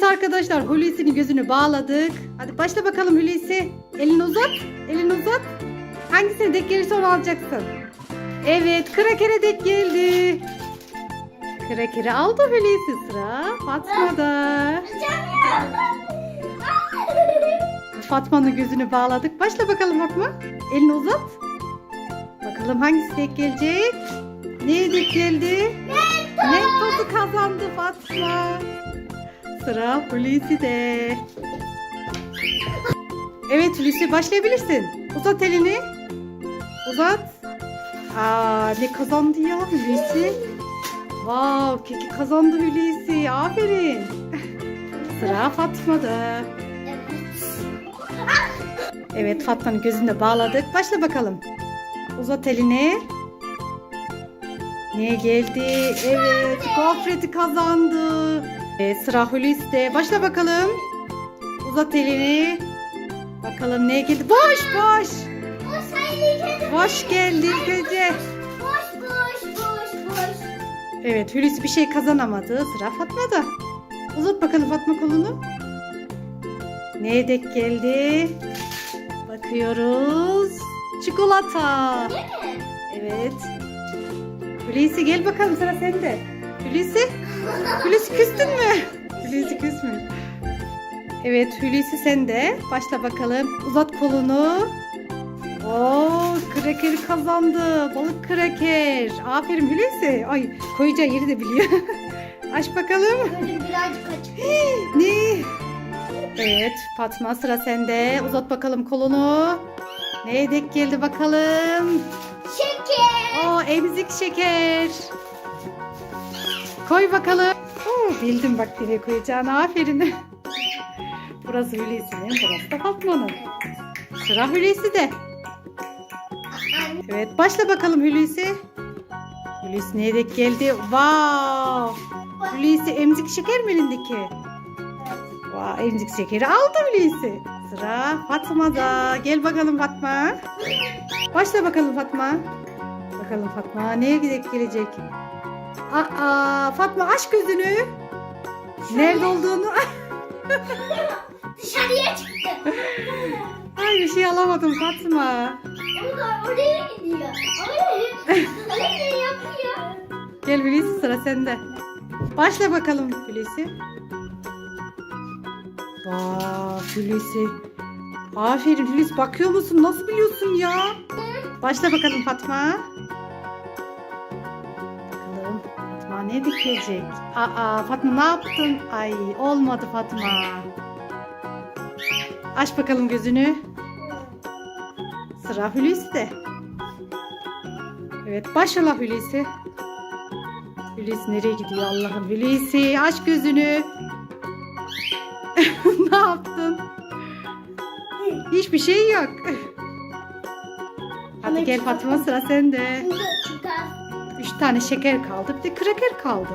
Evet arkadaşlar Hulusi'nin gözünü bağladık. Hadi başla bakalım Hulusi. Elini uzat. Elini uzat. Hangisine denk gelirse onu alacaksın. Evet krakere denk geldi. Krakeri aldı Hulusi sıra. Fatma'da. Fatma'nın gözünü bağladık. Başla bakalım Fatma. Elini uzat. Bakalım hangisi denk gelecek? Neye denk geldi? Mentos'u kazandı Fatma. Sıra Hulusi'de. Evet Hulusi başlayabilirsin. Uzat elini. Uzat. Aa ne kazandı ya Hulusi? Wow keki kazandı Hulusi. Aferin. Sıra Fatma'da. Evet Fatma'nın gözünde bağladık. Başla bakalım. Uzat elini. Ne geldi? Evet gofreti kazandı. Ee, sıra Hulusi'de. Başla bakalım. Uzat elini. Bakalım ne geldi? Boş boş. Boş geldi gece. Boş boş boş boş. Evet Hulusi bir şey kazanamadı. Sıra Fatma'da. Uzat bakalım Fatma kolunu. Neye dek geldi? Bakıyoruz. Çikolata. Evet. Hulusi gel bakalım sıra sende. Hulusi. Hulusi küstün mü? Hulusi küsmüş. Evet Hulusi sende. Başla bakalım. Uzat kolunu. Oo, kraker kazandı. Balık kraker. Aferin Hulusi. Ay koyacağı yeri de biliyor. Aç bakalım. Gözüm birazcık açık. Ne? Evet Fatma sıra sende. Uzat bakalım kolunu. Neye denk geldi bakalım. Şeker. Oo emzik şeker. Koy bakalım. Oo, bildim bak nereye koyacağını. Aferin. burası Hulusi'nin, burası da Fatma'nın. Sıra Hulusi'de. Evet başla bakalım Hulusi. Hulusi neye denk geldi? Wow. Hulusi emzik şeker mi elindeki? Wow, emzik şekeri aldı Hulusi. Sıra Fatma'da. Gel bakalım Fatma. Başla bakalım Fatma. Bakalım Fatma neye gidip gelecek? Aa, Fatma aç gözünü. Nerede olduğunu. Dışarıya çıktı. Ay bir şey alamadım Fatma. O da oraya gidiyor. Oraya. Oraya yapıyor. Gel Hulusi sıra sende. Başla bakalım Hulusi. Vaa Hulusi. Aferin Hulusi bakıyor musun? Nasıl biliyorsun ya? Başla bakalım Fatma. Ne dikecek? Aa Fatma ne yaptın? Ay olmadı Fatma. Aç bakalım gözünü. Sıra Hulusi'de. Evet başla Hulusi. Hulusi nereye gidiyor Allah'ım? Hulusi aç gözünü. ne yaptın? Hiçbir şey yok. Hadi gel. Fatma sıra sende. Çıkar. Üç tane şeker kaldı. Bir de kraker kaldı.